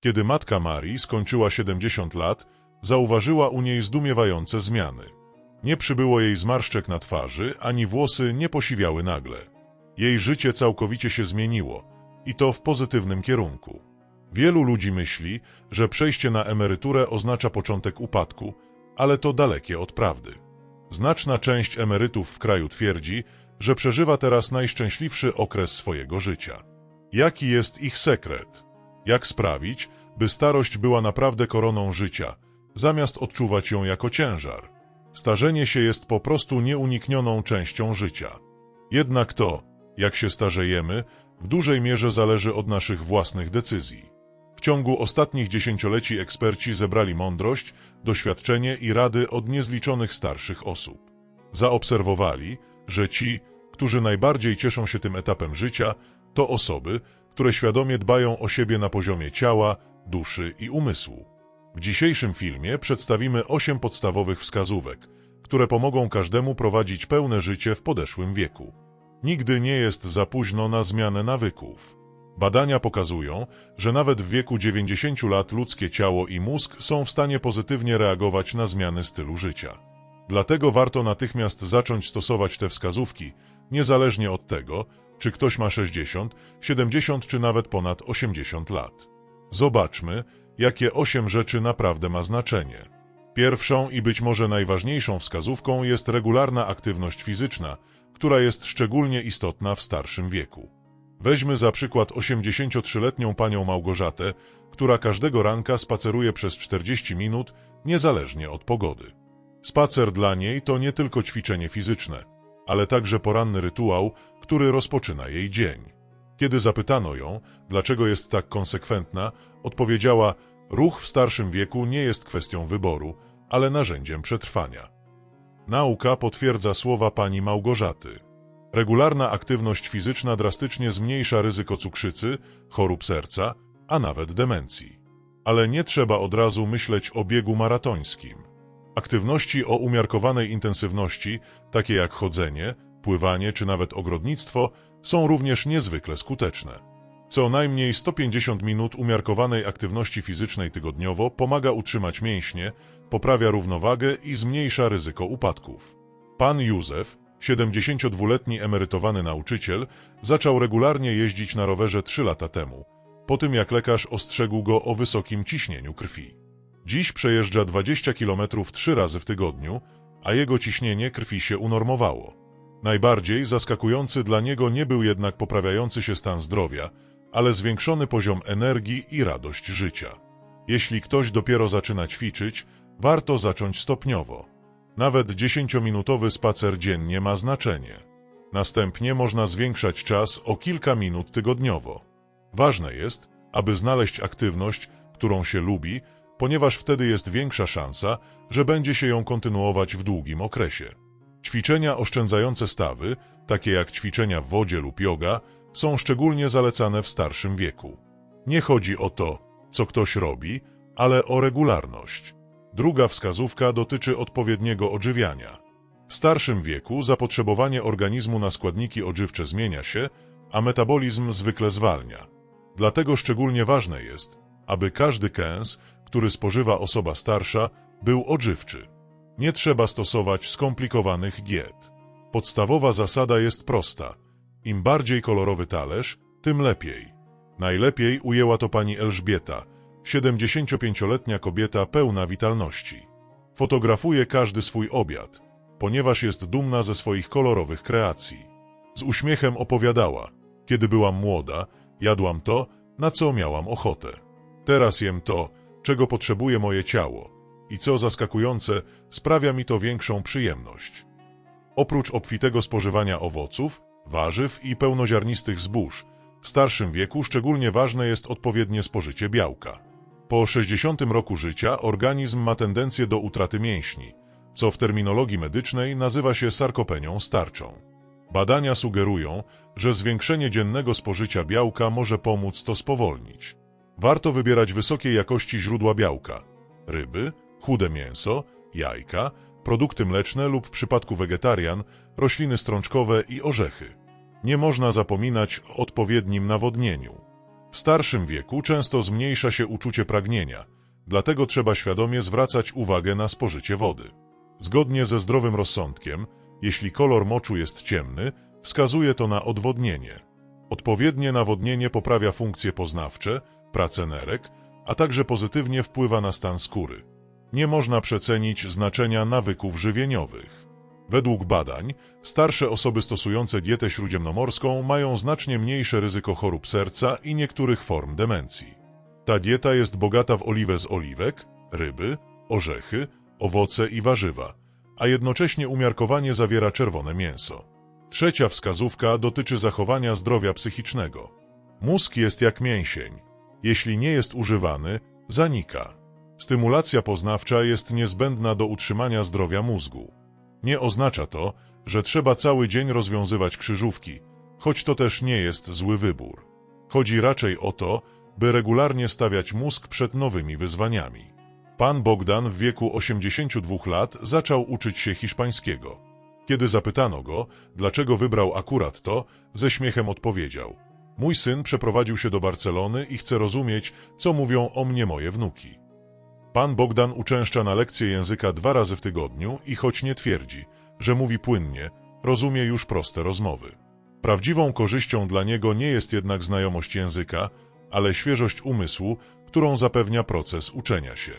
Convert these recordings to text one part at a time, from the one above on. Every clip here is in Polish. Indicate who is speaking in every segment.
Speaker 1: Kiedy matka Marii skończyła 70 lat, zauważyła u niej zdumiewające zmiany. Nie przybyło jej zmarszczek na twarzy, ani włosy nie posiwiały nagle. Jej życie całkowicie się zmieniło i to w pozytywnym kierunku. Wielu ludzi myśli, że przejście na emeryturę oznacza początek upadku, ale to dalekie od prawdy. Znaczna część emerytów w kraju twierdzi, że przeżywa teraz najszczęśliwszy okres swojego życia. Jaki jest ich sekret? Jak sprawić, by starość była naprawdę koroną życia, zamiast odczuwać ją jako ciężar? Starzenie się jest po prostu nieuniknioną częścią życia. Jednak to, jak się starzejemy, w dużej mierze zależy od naszych własnych decyzji. W ciągu ostatnich dziesięcioleci eksperci zebrali mądrość, doświadczenie i rady od niezliczonych starszych osób. Zaobserwowali, że ci, którzy najbardziej cieszą się tym etapem życia, to osoby, które świadomie dbają o siebie na poziomie ciała, duszy i umysłu. W dzisiejszym filmie przedstawimy osiem podstawowych wskazówek, które pomogą każdemu prowadzić pełne życie w podeszłym wieku. Nigdy nie jest za późno na zmianę nawyków. Badania pokazują, że nawet w wieku 90 lat ludzkie ciało i mózg są w stanie pozytywnie reagować na zmiany stylu życia. Dlatego warto natychmiast zacząć stosować te wskazówki, niezależnie od tego, czy ktoś ma 60, 70 czy nawet ponad 80 lat. Zobaczmy, jakie 8 rzeczy naprawdę ma znaczenie. Pierwszą i być może najważniejszą wskazówką jest regularna aktywność fizyczna, która jest szczególnie istotna w starszym wieku. Weźmy za przykład 83-letnią panią Małgorzatę, która każdego ranka spaceruje przez 40 minut, niezależnie od pogody. Spacer dla niej to nie tylko ćwiczenie fizyczne, ale także poranny rytuał, który rozpoczyna jej dzień. Kiedy zapytano ją, dlaczego jest tak konsekwentna, odpowiedziała: Ruch w starszym wieku nie jest kwestią wyboru, ale narzędziem przetrwania. Nauka potwierdza słowa pani Małgorzaty. Regularna aktywność fizyczna drastycznie zmniejsza ryzyko cukrzycy, chorób serca, a nawet demencji. Ale nie trzeba od razu myśleć o biegu maratońskim. Aktywności o umiarkowanej intensywności, takie jak chodzenie, pływanie czy nawet ogrodnictwo, są również niezwykle skuteczne. Co najmniej 150 minut umiarkowanej aktywności fizycznej tygodniowo pomaga utrzymać mięśnie, poprawia równowagę i zmniejsza ryzyko upadków. Pan Józef, 72-letni emerytowany nauczyciel, zaczął regularnie jeździć na rowerze 3 lata temu, po tym jak lekarz ostrzegł go o wysokim ciśnieniu krwi. Dziś przejeżdża 20 km trzy razy w tygodniu, a jego ciśnienie krwi się unormowało. Najbardziej zaskakujący dla niego nie był jednak poprawiający się stan zdrowia, ale zwiększony poziom energii i radość życia. Jeśli ktoś dopiero zaczyna ćwiczyć, warto zacząć stopniowo. Nawet 10-minutowy spacer dziennie ma znaczenie. Następnie można zwiększać czas o kilka minut tygodniowo. Ważne jest, aby znaleźć aktywność, którą się lubi, ponieważ wtedy jest większa szansa, że będzie się ją kontynuować w długim okresie. Ćwiczenia oszczędzające stawy, takie jak ćwiczenia w wodzie lub yoga, są szczególnie zalecane w starszym wieku. Nie chodzi o to, co ktoś robi, ale o regularność. Druga wskazówka dotyczy odpowiedniego odżywiania. W starszym wieku zapotrzebowanie organizmu na składniki odżywcze zmienia się, a metabolizm zwykle zwalnia. Dlatego szczególnie ważne jest, aby każdy kęs, który spożywa osoba starsza, był odżywczy. Nie trzeba stosować skomplikowanych diet. Podstawowa zasada jest prosta. Im bardziej kolorowy talerz, tym lepiej. Najlepiej ujęła to pani Elżbieta, 75-letnia kobieta pełna witalności. Fotografuje każdy swój obiad, ponieważ jest dumna ze swoich kolorowych kreacji. Z uśmiechem opowiadała, kiedy byłam młoda, jadłam to, na co miałam ochotę. Teraz jem to, czego potrzebuje moje ciało i co zaskakujące, sprawia mi to większą przyjemność. Oprócz obfitego spożywania owoców, warzyw i pełnoziarnistych zbóż, w starszym wieku szczególnie ważne jest odpowiednie spożycie białka. Po 60 roku życia organizm ma tendencję do utraty mięśni, co w terminologii medycznej nazywa się sarkopenią starczą. Badania sugerują, że zwiększenie dziennego spożycia białka może pomóc to spowolnić. Warto wybierać wysokiej jakości źródła białka ryby, chude mięso, jajka, produkty mleczne lub w przypadku wegetarian rośliny strączkowe i orzechy. Nie można zapominać o odpowiednim nawodnieniu. W starszym wieku często zmniejsza się uczucie pragnienia, dlatego trzeba świadomie zwracać uwagę na spożycie wody. Zgodnie ze zdrowym rozsądkiem, jeśli kolor moczu jest ciemny, wskazuje to na odwodnienie. Odpowiednie nawodnienie poprawia funkcje poznawcze, pracę nerek, a także pozytywnie wpływa na stan skóry. Nie można przecenić znaczenia nawyków żywieniowych. Według badań, starsze osoby stosujące dietę śródziemnomorską mają znacznie mniejsze ryzyko chorób serca i niektórych form demencji. Ta dieta jest bogata w oliwę z oliwek, ryby, orzechy, owoce i warzywa, a jednocześnie umiarkowanie zawiera czerwone mięso. Trzecia wskazówka dotyczy zachowania zdrowia psychicznego. Mózg jest jak mięsień. Jeśli nie jest używany, zanika. Stymulacja poznawcza jest niezbędna do utrzymania zdrowia mózgu. Nie oznacza to, że trzeba cały dzień rozwiązywać krzyżówki, choć to też nie jest zły wybór. Chodzi raczej o to, by regularnie stawiać mózg przed nowymi wyzwaniami. Pan Bogdan w wieku 82 lat zaczął uczyć się hiszpańskiego. Kiedy zapytano go, dlaczego wybrał akurat to, ze śmiechem odpowiedział: Mój syn przeprowadził się do Barcelony i chce rozumieć, co mówią o mnie moje wnuki. Pan Bogdan uczęszcza na lekcje języka dwa razy w tygodniu i choć nie twierdzi, że mówi płynnie, rozumie już proste rozmowy. Prawdziwą korzyścią dla niego nie jest jednak znajomość języka, ale świeżość umysłu, którą zapewnia proces uczenia się.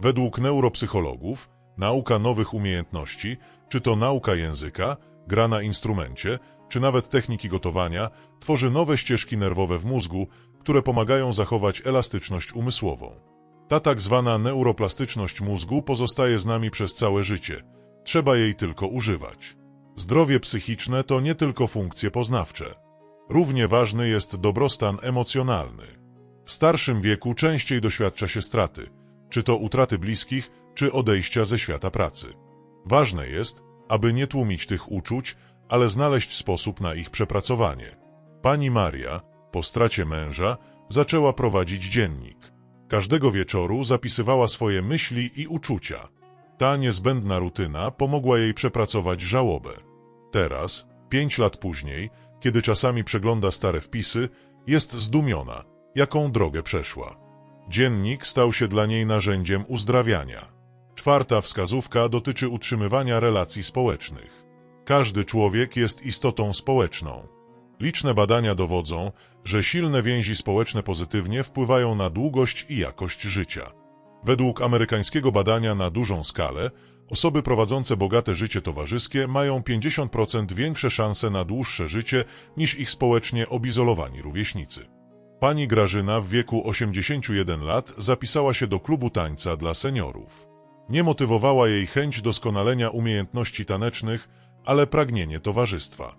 Speaker 1: Według neuropsychologów, nauka nowych umiejętności, czy to nauka języka, gra na instrumencie, czy nawet techniki gotowania, tworzy nowe ścieżki nerwowe w mózgu, które pomagają zachować elastyczność umysłową. Ta tak zwana neuroplastyczność mózgu pozostaje z nami przez całe życie. Trzeba jej tylko używać. Zdrowie psychiczne to nie tylko funkcje poznawcze. Równie ważny jest dobrostan emocjonalny. W starszym wieku częściej doświadcza się straty, czy to utraty bliskich, czy odejścia ze świata pracy. Ważne jest, aby nie tłumić tych uczuć, ale znaleźć sposób na ich przepracowanie. Pani Maria, po stracie męża, zaczęła prowadzić dziennik. Każdego wieczoru zapisywała swoje myśli i uczucia. Ta niezbędna rutyna pomogła jej przepracować żałobę. Teraz, pięć lat później, kiedy czasami przegląda stare wpisy, jest zdumiona, jaką drogę przeszła. Dziennik stał się dla niej narzędziem uzdrawiania. Czwarta wskazówka dotyczy utrzymywania relacji społecznych. Każdy człowiek jest istotą społeczną. Liczne badania dowodzą, że silne więzi społeczne pozytywnie wpływają na długość i jakość życia. Według amerykańskiego badania na dużą skalę, osoby prowadzące bogate życie towarzyskie mają 50% większe szanse na dłuższe życie niż ich społecznie obizolowani rówieśnicy. Pani Grażyna w wieku 81 lat zapisała się do klubu tańca dla seniorów. Nie motywowała jej chęć doskonalenia umiejętności tanecznych, ale pragnienie towarzystwa.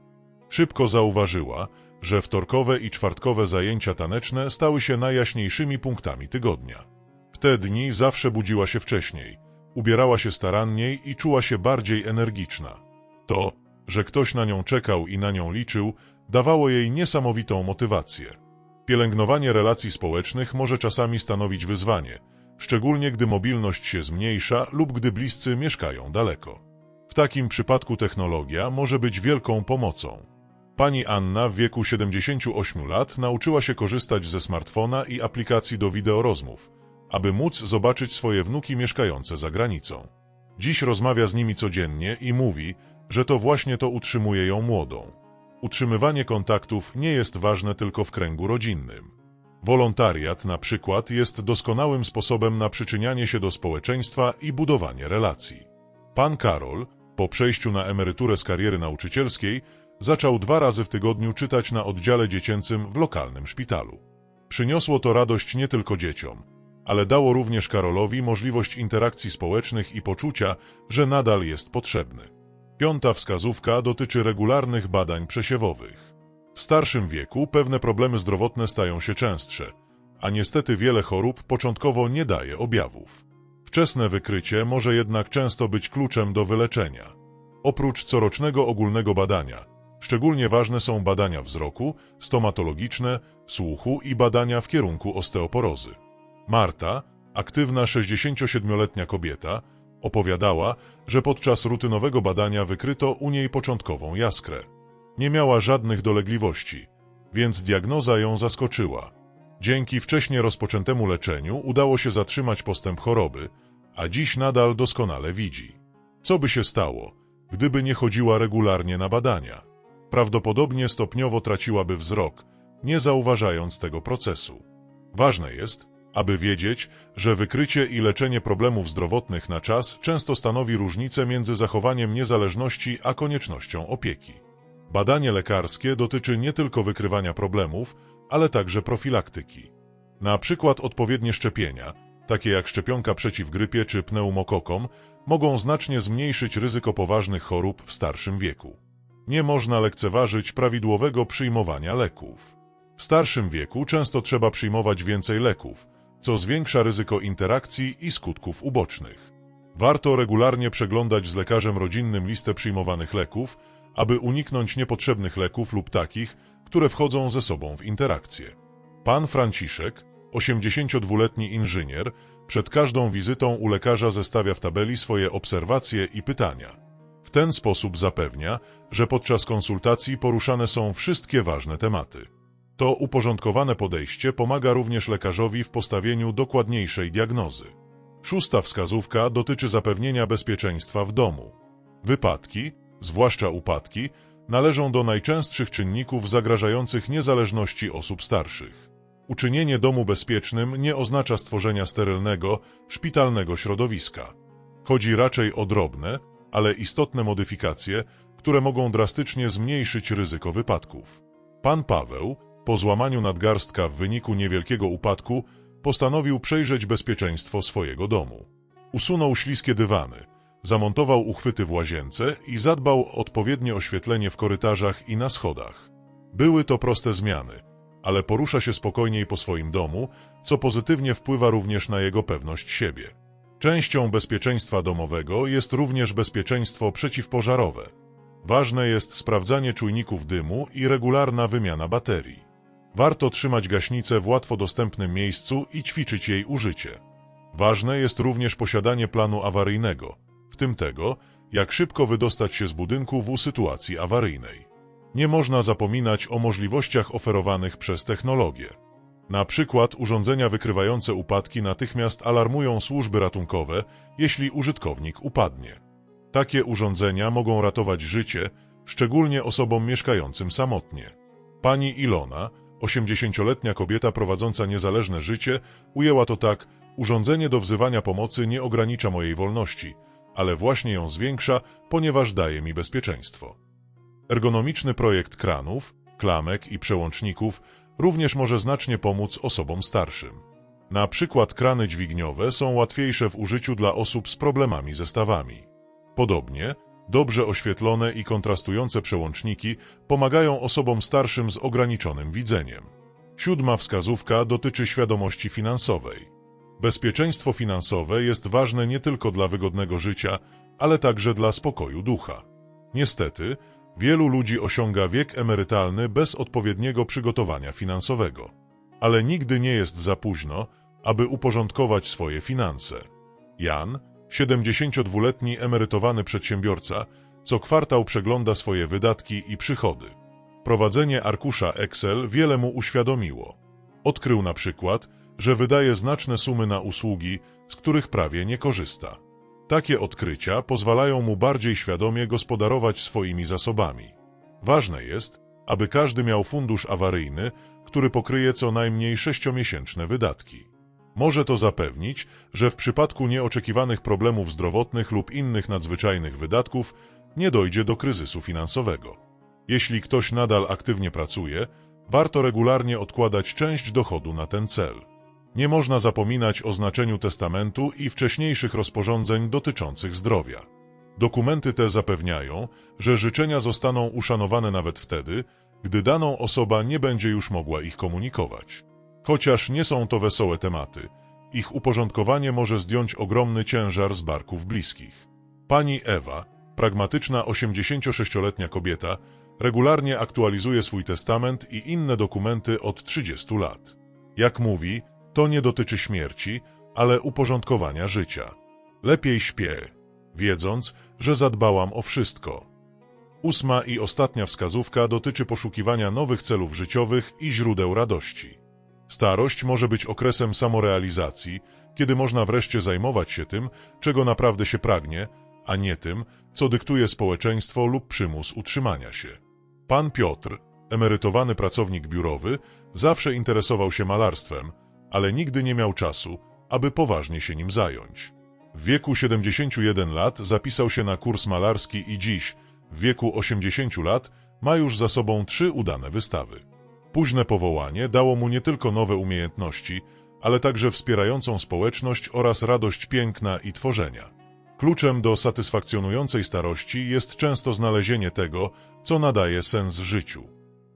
Speaker 1: Szybko zauważyła, że wtorkowe i czwartkowe zajęcia taneczne stały się najjaśniejszymi punktami tygodnia. W te dni zawsze budziła się wcześniej, ubierała się staranniej i czuła się bardziej energiczna. To, że ktoś na nią czekał i na nią liczył, dawało jej niesamowitą motywację. Pielęgnowanie relacji społecznych może czasami stanowić wyzwanie, szczególnie gdy mobilność się zmniejsza lub gdy bliscy mieszkają daleko. Takim przypadku technologia może być wielką pomocą. Pani Anna w wieku 78 lat nauczyła się korzystać ze smartfona i aplikacji do wideorozmów, aby móc zobaczyć swoje wnuki mieszkające za granicą. Dziś rozmawia z nimi codziennie i mówi, że to właśnie to utrzymuje ją młodą. Utrzymywanie kontaktów nie jest ważne tylko w kręgu rodzinnym. Wolontariat na przykład jest doskonałym sposobem na przyczynianie się do społeczeństwa i budowanie relacji. Pan Karol, po przejściu na emeryturę z kariery nauczycielskiej, zaczął dwa razy w tygodniu czytać na oddziale dziecięcym w lokalnym szpitalu. Przyniosło to radość nie tylko dzieciom, ale dało również Karolowi możliwość interakcji społecznych i poczucia, że nadal jest potrzebny. Piąta wskazówka dotyczy regularnych badań przesiewowych. W starszym wieku pewne problemy zdrowotne stają się częstsze, a niestety wiele chorób początkowo nie daje objawów. Wczesne wykrycie może jednak często być kluczem do wyleczenia. Oprócz corocznego ogólnego badania, szczególnie ważne są badania wzroku, stomatologiczne, słuchu i badania w kierunku osteoporozy. Marta, aktywna 67-letnia kobieta, opowiadała, że podczas rutynowego badania wykryto u niej początkową jaskrę. Nie miała żadnych dolegliwości, więc diagnoza ją zaskoczyła. Dzięki wcześnie rozpoczętemu leczeniu udało się zatrzymać postęp choroby, a dziś nadal doskonale widzi. Co by się stało, gdyby nie chodziła regularnie na badania? Prawdopodobnie stopniowo traciłaby wzrok, nie zauważając tego procesu. Ważne jest, aby wiedzieć, że wykrycie i leczenie problemów zdrowotnych na czas często stanowi różnicę między zachowaniem niezależności a koniecznością opieki. Badanie lekarskie dotyczy nie tylko wykrywania problemów, ale także profilaktyki. Na przykład odpowiednie szczepienia, takie jak szczepionka przeciw grypie czy pneumokokom, mogą znacznie zmniejszyć ryzyko poważnych chorób w starszym wieku. Nie można lekceważyć prawidłowego przyjmowania leków. W starszym wieku często trzeba przyjmować więcej leków, co zwiększa ryzyko interakcji i skutków ubocznych. Warto regularnie przeglądać z lekarzem rodzinnym listę przyjmowanych leków, aby uniknąć niepotrzebnych leków lub takich, które wchodzą ze sobą w interakcję. Pan Franciszek, 82-letni inżynier, przed każdą wizytą u lekarza zestawia w tabeli swoje obserwacje i pytania. W ten sposób zapewnia, że podczas konsultacji poruszane są wszystkie ważne tematy. To uporządkowane podejście pomaga również lekarzowi w postawieniu dokładniejszej diagnozy. Szósta wskazówka dotyczy zapewnienia bezpieczeństwa w domu. Wypadki, zwłaszcza upadki, należą do najczęstszych czynników zagrażających niezależności osób starszych. Uczynienie domu bezpiecznym nie oznacza stworzenia sterylnego, szpitalnego środowiska. Chodzi raczej o drobne, ale istotne modyfikacje, które mogą drastycznie zmniejszyć ryzyko wypadków. Pan Paweł, po złamaniu nadgarstka w wyniku niewielkiego upadku, postanowił przejrzeć bezpieczeństwo swojego domu. Usunął śliskie dywany, zamontował uchwyty w łazience i zadbał o odpowiednie oświetlenie w korytarzach i na schodach. Były to proste zmiany, ale porusza się spokojniej po swoim domu, co pozytywnie wpływa również na jego pewność siebie. Częścią bezpieczeństwa domowego jest również bezpieczeństwo przeciwpożarowe. Ważne jest sprawdzanie czujników dymu i regularna wymiana baterii. Warto trzymać gaśnicę w łatwo dostępnym miejscu i ćwiczyć jej użycie. Ważne jest również posiadanie planu awaryjnego, w tym tego, jak szybko wydostać się z budynku w sytuacji awaryjnej. Nie można zapominać o możliwościach oferowanych przez technologię. Na przykład urządzenia wykrywające upadki natychmiast alarmują służby ratunkowe, jeśli użytkownik upadnie. Takie urządzenia mogą ratować życie, szczególnie osobom mieszkającym samotnie. Pani Ilona, 80-letnia kobieta prowadząca niezależne życie, ujęła to tak: Urządzenie do wzywania pomocy nie ogranicza mojej wolności, ale właśnie ją zwiększa, ponieważ daje mi bezpieczeństwo. Ergonomiczny projekt kranów, klamek i przełączników również może znacznie pomóc osobom starszym. Na przykład krany dźwigniowe są łatwiejsze w użyciu dla osób z problemami ze stawami. Podobnie, dobrze oświetlone i kontrastujące przełączniki pomagają osobom starszym z ograniczonym widzeniem. Siódma wskazówka dotyczy świadomości finansowej. Bezpieczeństwo finansowe jest ważne nie tylko dla wygodnego życia, ale także dla spokoju ducha. Niestety, wielu ludzi osiąga wiek emerytalny bez odpowiedniego przygotowania finansowego. Ale nigdy nie jest za późno, aby uporządkować swoje finanse. Jan, 72-letni emerytowany przedsiębiorca, co kwartał przegląda swoje wydatki i przychody. Prowadzenie arkusza Excel wiele mu uświadomiło. Odkrył na przykład, że wydaje znaczne sumy na usługi, z których prawie nie korzysta. Takie odkrycia pozwalają mu bardziej świadomie gospodarować swoimi zasobami. Ważne jest, aby każdy miał fundusz awaryjny, który pokryje co najmniej sześciomiesięczne wydatki. Może to zapewnić, że w przypadku nieoczekiwanych problemów zdrowotnych lub innych nadzwyczajnych wydatków nie dojdzie do kryzysu finansowego. Jeśli ktoś nadal aktywnie pracuje, warto regularnie odkładać część dochodu na ten cel. Nie można zapominać o znaczeniu testamentu i wcześniejszych rozporządzeń dotyczących zdrowia. Dokumenty te zapewniają, że życzenia zostaną uszanowane nawet wtedy, gdy daną osoba nie będzie już mogła ich komunikować. Chociaż nie są to wesołe tematy, ich uporządkowanie może zdjąć ogromny ciężar z barków bliskich. Pani Ewa, pragmatyczna 86-letnia kobieta, regularnie aktualizuje swój testament i inne dokumenty od 30 lat. Jak mówi, to nie dotyczy śmierci, ale uporządkowania życia. Lepiej śpię, wiedząc, że zadbałam o wszystko. Ósma i ostatnia wskazówka dotyczy poszukiwania nowych celów życiowych i źródeł radości. Starość może być okresem samorealizacji, kiedy można wreszcie zajmować się tym, czego naprawdę się pragnie, a nie tym, co dyktuje społeczeństwo lub przymus utrzymania się. Pan Piotr, emerytowany pracownik biurowy, zawsze interesował się malarstwem, ale nigdy nie miał czasu, aby poważnie się nim zająć. W wieku 71 lat zapisał się na kurs malarski i dziś, w wieku 80 lat, ma już za sobą trzy udane wystawy. Późne powołanie dało mu nie tylko nowe umiejętności, ale także wspierającą społeczność oraz radość piękna i tworzenia. Kluczem do satysfakcjonującej starości jest często znalezienie tego, co nadaje sens życiu.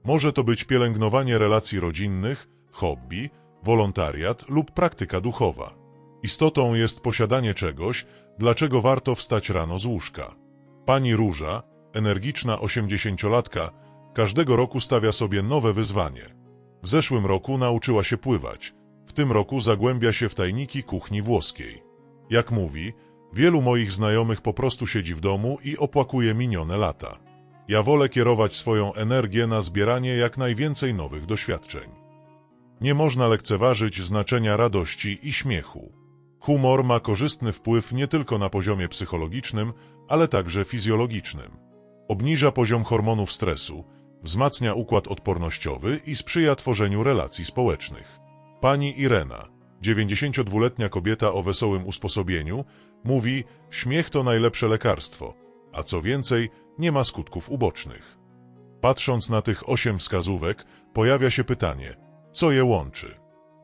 Speaker 1: Może to być pielęgnowanie relacji rodzinnych, hobby, wolontariat lub praktyka duchowa. Istotą jest posiadanie czegoś, dlaczego warto wstać rano z łóżka. Pani Róża, energiczna osiemdziesięciolatka, każdego roku stawia sobie nowe wyzwanie. W zeszłym roku nauczyła się pływać, w tym roku zagłębia się w tajniki kuchni włoskiej. Jak mówi, wielu moich znajomych po prostu siedzi w domu i opłakuje minione lata. Ja wolę kierować swoją energię na zbieranie jak najwięcej nowych doświadczeń. Nie można lekceważyć znaczenia radości i śmiechu. Humor ma korzystny wpływ nie tylko na poziomie psychologicznym, ale także fizjologicznym. Obniża poziom hormonów stresu, wzmacnia układ odpornościowy i sprzyja tworzeniu relacji społecznych. Pani Irena, 92-letnia kobieta o wesołym usposobieniu, mówi: Śmiech to najlepsze lekarstwo, a co więcej, nie ma skutków ubocznych. Patrząc na tych osiem wskazówek, pojawia się pytanie: co je łączy?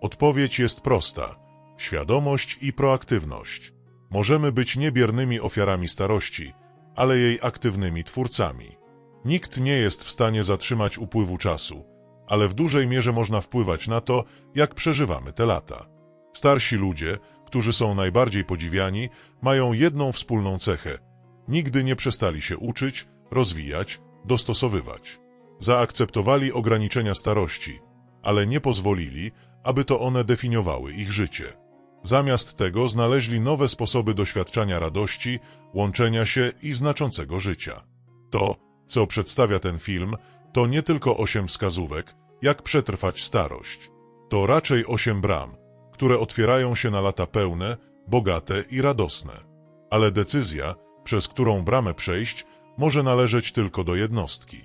Speaker 1: Odpowiedź jest prosta: świadomość i proaktywność. Możemy być niebiernymi ofiarami starości, ale jej aktywnymi twórcami. Nikt nie jest w stanie zatrzymać upływu czasu, ale w dużej mierze można wpływać na to, jak przeżywamy te lata. Starsi ludzie, którzy są najbardziej podziwiani, mają jedną wspólną cechę. Nigdy nie przestali się uczyć, rozwijać, dostosowywać. Zaakceptowali ograniczenia starości, ale nie pozwolili, aby to one definiowały ich życie. Zamiast tego znaleźli nowe sposoby doświadczania radości, łączenia się i znaczącego życia. To, co przedstawia ten film, to nie tylko osiem wskazówek, jak przetrwać starość. To raczej osiem bram, które otwierają się na lata pełne, bogate i radosne. Ale decyzja, przez którą bramę przejść, może należeć tylko do jednostki.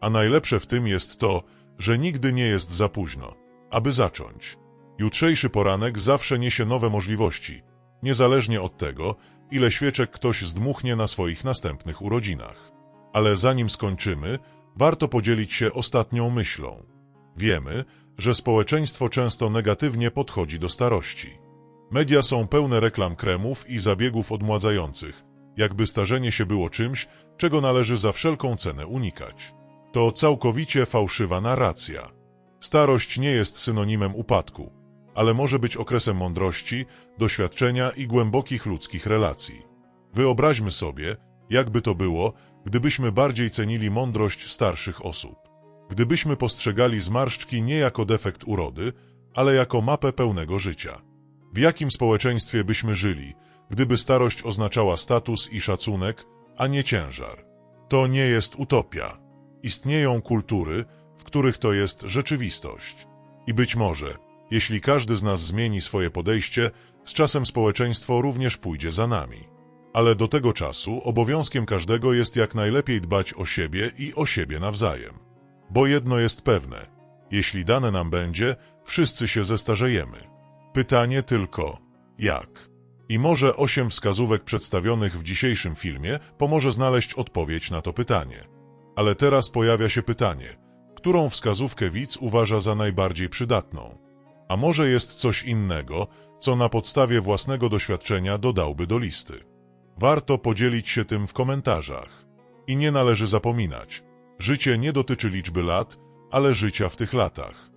Speaker 1: A najlepsze w tym jest to, że nigdy nie jest za późno, aby zacząć. Jutrzejszy poranek zawsze niesie nowe możliwości, niezależnie od tego, ile świeczek ktoś zdmuchnie na swoich następnych urodzinach. Ale zanim skończymy, warto podzielić się ostatnią myślą. Wiemy, że społeczeństwo często negatywnie podchodzi do starości. Media są pełne reklam kremów i zabiegów odmładzających, jakby starzenie się było czymś, czego należy za wszelką cenę unikać. To całkowicie fałszywa narracja. Starość nie jest synonimem upadku, ale może być okresem mądrości, doświadczenia i głębokich ludzkich relacji. Wyobraźmy sobie, jakby to było, gdybyśmy bardziej cenili mądrość starszych osób. Gdybyśmy postrzegali zmarszczki nie jako defekt urody, ale jako mapę pełnego życia. W jakim społeczeństwie byśmy żyli, gdyby starość oznaczała status i szacunek, a nie ciężar? To nie jest utopia. Istnieją kultury, w których to jest rzeczywistość. I być może, jeśli każdy z nas zmieni swoje podejście, z czasem społeczeństwo również pójdzie za nami. Ale do tego czasu obowiązkiem każdego jest jak najlepiej dbać o siebie i o siebie nawzajem. Bo jedno jest pewne, jeśli dane nam będzie, wszyscy się zestarzejemy. Pytanie tylko, jak? I może osiem wskazówek przedstawionych w dzisiejszym filmie pomoże znaleźć odpowiedź na to pytanie. Ale teraz pojawia się pytanie, którą wskazówkę widz uważa za najbardziej przydatną? A może jest coś innego, co na podstawie własnego doświadczenia dodałby do listy? Warto podzielić się tym w komentarzach. I nie należy zapominać, życie nie dotyczy liczby lat, ale życia w tych latach.